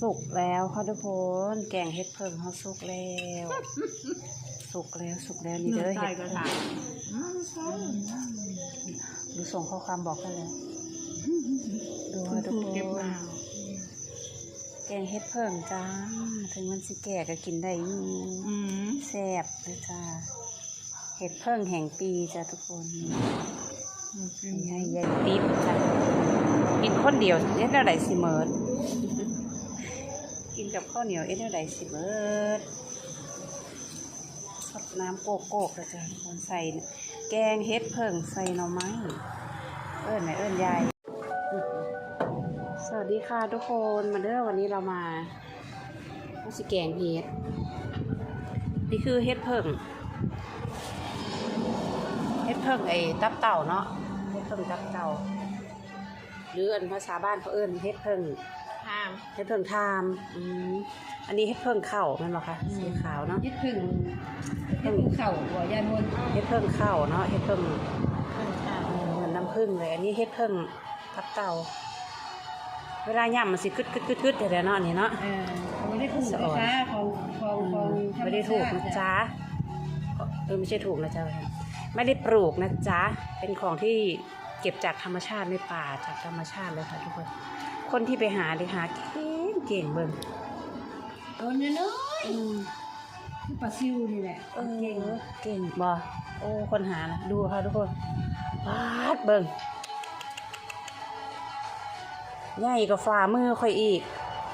สุกแล้วค่ะทุกคน แกงเห็ดเพิ่งเขาสุกแล้ว สุกแล้วสุกแล้วนี่เด้อเห็ดเพิ่งถามดูส่งข้อความบอกกันเลยดูค่ะทุกคนแกงเห็ดเพิ่งจ้า ถึงมันสิแก่ก็กินได้อยู่แซ่บเลยจ้าเห็ดเพิ่งแห่งปีจ้าทุกคนนี่ให้ยายติ๊บจ้ะกินคนเดียวเอ็ดอะไรสิเมิด กับข้าวเหนียวเอ็ดอะไรสิเมิดสดน้ำโกโก้เลยจ้ะคนใส่แกงเห็ดเพิ่งใส่หน่อไม้เอิ้นไหนเอิ้นยาย สวัสดีค่ะทุกคนมาเด้อวันนี้เรามามาสิแกงเห็ด นี่คือเฮ็ดเพิ่งเฮ็ดเพิ่งไอ้ตับเต่าเนาะเฮ็ดเพิ่งตับเต่าหรืออันภาษาบ้านเขาเอิ้นเฮ็ดเพิ่ง ห้ามเฮ็ดเพิ่งทามอืมอันนี้เฮ็ดเพิ่งเข้าแมันบ่คะสีขาวเนาะ ยึดพึ่งยึดพึ่งเข่าหัวยานวนเฮ็ดเพิ่งเข้าเนาะเฮ็ดเพิ่งพึ่งข้าวเออเหมือนน้ำผึ้งเลย อันนี้เฮ็ดเพิ่งตับเต่า เวลาย่ำมันสิกึดกึดกึดกึดเดี๋ยวเนาะอันนี้เนาะ เออเขาไม่ได้ถูกนะคะของของของไม่ได้ถูกนะจ๊ะเออไม่ใช่ถูกนะจ๊ะไม่ได้ปลูกนะจ๊ะเป็นของที่เก็บจากธรรมชาติในป่าจากธรรมชาติเลยค่ะทุกคน คนที่ไปหาเลยหาเก่งเก่งเบิ่งต้นน้อยอืมๆคือปลาซิวนี่แหละเออเก่งบ่โอ้คนหานะดูค่ะทุกคนปาดเบิ่งใหญ่กว่าฝ่ามือค่อยอีก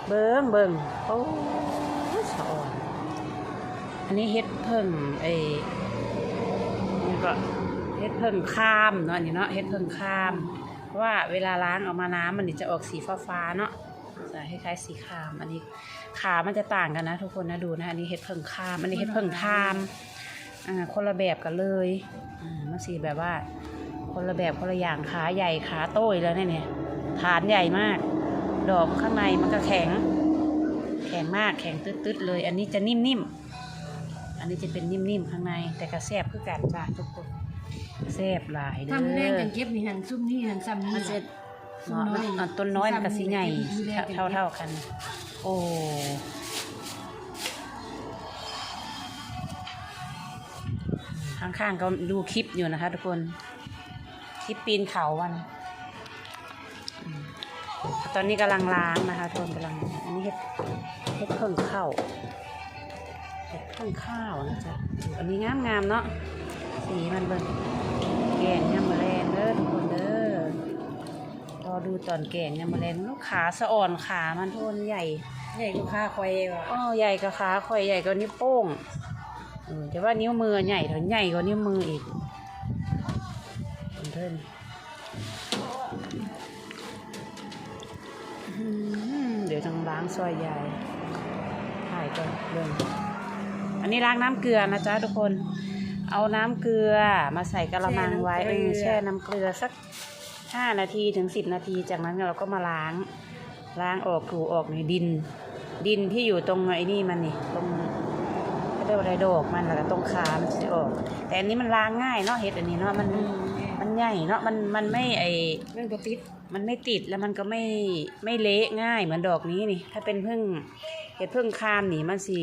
เบิ่งเบิ่งโอ้ยสะอ่อนอันนี้เฮ็ดเพิ่งไอ้นี่ก็เฮ็ดเพิ่งข้ามเนาะอันนี่เนาะเฮ็ดเพิ่งข้ามเพราะ ว่าเวลาล้างออกมาน้ำมันจะออกสีฟ้าๆเนาะจะคล้ายๆสีครามอันนี้ขามันจะต่างกันนะ ทุกคนนะดูนะอันนี้เฮ็ดเพิ่งขามอันนี้เฮ็ดเพิ่งทามอ่าคนละแบบกันเลยอ่ามันสีแบบว่า คนละแบบคนละอย่างขาใหญ่ขาโต้ยแล้วเนี่ยเนี่ยฐานใหญ่มาก ดอกข้างในมันก็แข็ง แข็งมากแข็งตึ๊ดๆเลย อันนี้จะนิ่มๆอันนี้จะเป็นนิ่มๆข้างในแต่ก็แซ่บคือกันจ้าทุกคน แซ่บหลายเด้อทำแรงกันเก็บนี่หันซุ่มนี่หันซ้ำนี่มันจะซุ่มเนาะน้อยมันต้นน้อยมันก็สีใหญ่ซ้ำนี่เท่าเท่าๆกัน โอ้ข้างๆก็ดูคลิปอยู่นะคะ ทุกคน คลิปปีนเขาวันอืมตอนนี้กำลังล้างนะคะทุกคนกำลังอันนี้เฮ็ดเฮ็ดเพิ่งข้าวเฮ็ดเพิ่งข้าวนะจ๊ะอันนี้งามงามๆเนาะสีมันเบิ่งแก งยำมะแรงเด้อทุกคนเด้อรอดูตอนแกงยำมะแรงลูกขาสะอ่อนขามันทุกคนใหญ่ใหญ่กว่าข้าควายว่ะอ๋อใหญ่กว่าขาข่อยใหญ่กว่านิ้วโป้งเออแต่ว่านิ้วมือใหญ่เท่าใหญ่กว่านิ้วมืออีกเพิ่นอื้อหือเดี๋ยวต้องล้างซอยใหญ่ถ่ายก่อนเบิ่งอันนี้ล้างน้ำเกลือนะจ๊ะทุกคน เอาน้ำเกลือมาใส่กระมังไว้เออแช่น้ำเกลือสักห้านาทีถึงสิบนาที จากนั้นเราก็มาล้าง ล้างออกถูออกในดิน ดินที่อยู่ตรงไอ้นี่มันนี่ตรงเขาเรียกว่าอะไรดอกมันแล้วก็ตรงขามันจะออก แต่อันนี้มันล้างง่ายเนาะเห็ดอันนี้เนาะมันมันใหญ่เนาะมันมันไม่ไอเรื่องตัวติดมันไม่ติดแล้วมันก็ไม่ไม่เละง่ายเหมือนดอกนี้นี่ ถ้าเป็นพึ่งเห็ดพึ่งคามนี่มันสี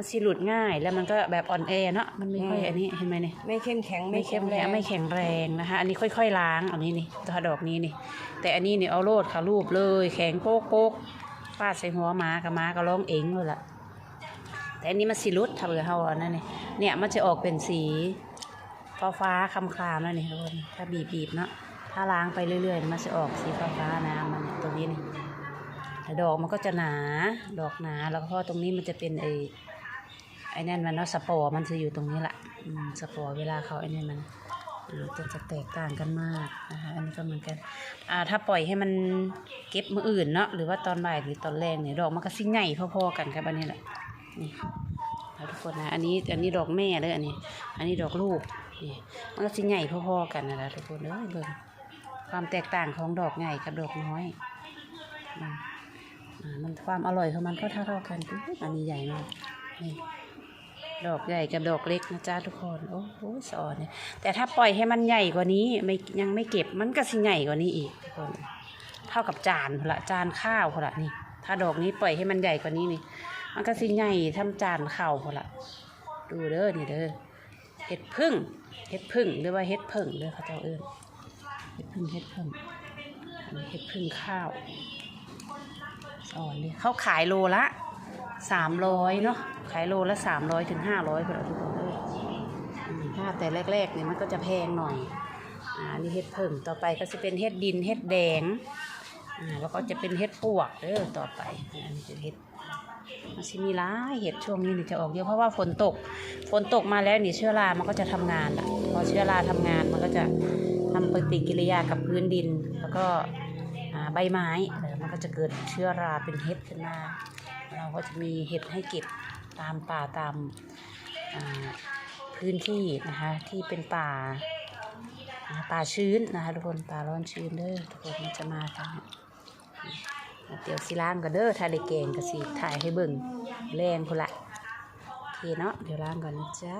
มันสีหลุดง่ายแล้วมันก็แบบอ่อนแอเนาะมันไม่ค่อยอันนี้เห็นไหมนี่ไม่เข้มแข็งไม่เข้มแรงไม่แข็งแรงนะคะ อันนี้ค่อยๆล้างอันนี้นี่ตัวดอกนี้นี่ แต่อันนี้นี่เอาโลดค่ะรูปเลย แข็งโป๊กโป๊กฟาดใส่หัวหมากับหมาก็ร้องเองเลยล่ะแต่อันนี้มันสีรุดทำกับเฮาอันนั้นนี่เนี่ยมันจะออกเป็นสีฟ้าฟ้าๆคำคามๆแล้วนี่ทุกคนถ้าบีบบีบๆเนาะถ้าล้างไปเรื่อยๆ มันจะออกสีฟ้าฟ้าๆน้ำมันตรงนี้นี่แต่ดอกมันก็จะหนา ดอกหนา แล้วก็เพราะตรงนี้มันจะเป็นไอ้ ไอ้นั่นมันเนาะสปอร์มันจะอยู่ตรงนี้แหละสปอร์เวลาเขาไอ้นั่นมันอ่าจะจะแตกต่างกันมากนะคะอันนี้ก็เหมือนกันอ่าถ้าปล่อยให้มันเก็บมืออื่นเนาะหรือว่าตอนบ่ายหรือตอนแรกเนี่ยดอกมันก็สิใหญ่พอๆกันครับอันนี้แหละนี่ทุกคนนะอันนี้อันนี้ดอกแม่เลยอันนี้ อันนี้ดอกลูกนี่มันก็สิใหญ่พอๆกันนะนะทุกคนเอ้ยเบิ่งความแตกต่างของดอกใหญ่กับดอกน้อยอ่ามันความอร่อยของมันก็เท่าๆกันอันนี้ใหญ่มากนี่ ดอกใหญ่กับดอกเล็กนะจ๊ะทุกคน โอ้โหสอนเนี่ยแต่ถ้าปล่อยให้มันใหญ่กว่านี้ไม่ยังไม่เก็บมันก็สิใหญ่กว่านี้อีกทุกคน เท่ากับจานพละจานข้าวพละนี่ ถ้าดอกนี้ปล่อยให้มันใหญ่กว่านี้นี่ มันก็สิใหญ่ทำจานเข่าพละดูเด้อนี่เด้อเห็ดพึ่งเห็ดพึ่งหรือว่าเห็ดเพิ่งเด้อเขาเจ้าเอิ้นเห็ดพึ่งเห็ดพึ่งเห็ดพึ่งข้าวสอนเลยเขาขายโลละ สามร้อยเนาะขายโลละสามร้อยถึงห้าร้อยเพอละทุกคนเด้ออืมถ้าแต่แรกๆเนี่ยมันก็จะแพงหน่อยอ่านี่เห็ดเพิ่งต่อไปก็จะเป็นเห็ดดินเห็ดแดงอ่าแล้วก็จะเป็นเห็ดปวกเด้อต่อไปอันนี้จะเห็ดมันสิมีหลายเห็ดช่วงนี้นี่จะออกเยอะเพราะว่าฝนตก ฝนตกมาแล้วนี่เชื้อรา มันก็จะทำงานละพอเชื้อราทำงานมันก็จะทำปฏิกิริยากับพื้นดิน แล้วก็อ่าใบไม้เออมันก็จะเกิดเชื้อราเป็นเห็ดขึ้นมา เราก็จะมีเห็ดให้เก็บตามป่าตามพื้นที่นะคะที่เป็นป่าป่าชื้นนะคะทุกคนป่าร้อนชื้นเด้อทุกคนมันจะมาทางนี้เดี๋ยวสิล้างก็เด้อถ้าได้แกงก็สิถ่ายให้เบิ่งแรงคนละโอเคเนาะเดี๋ยวล้างก่อนนะจ๊ะ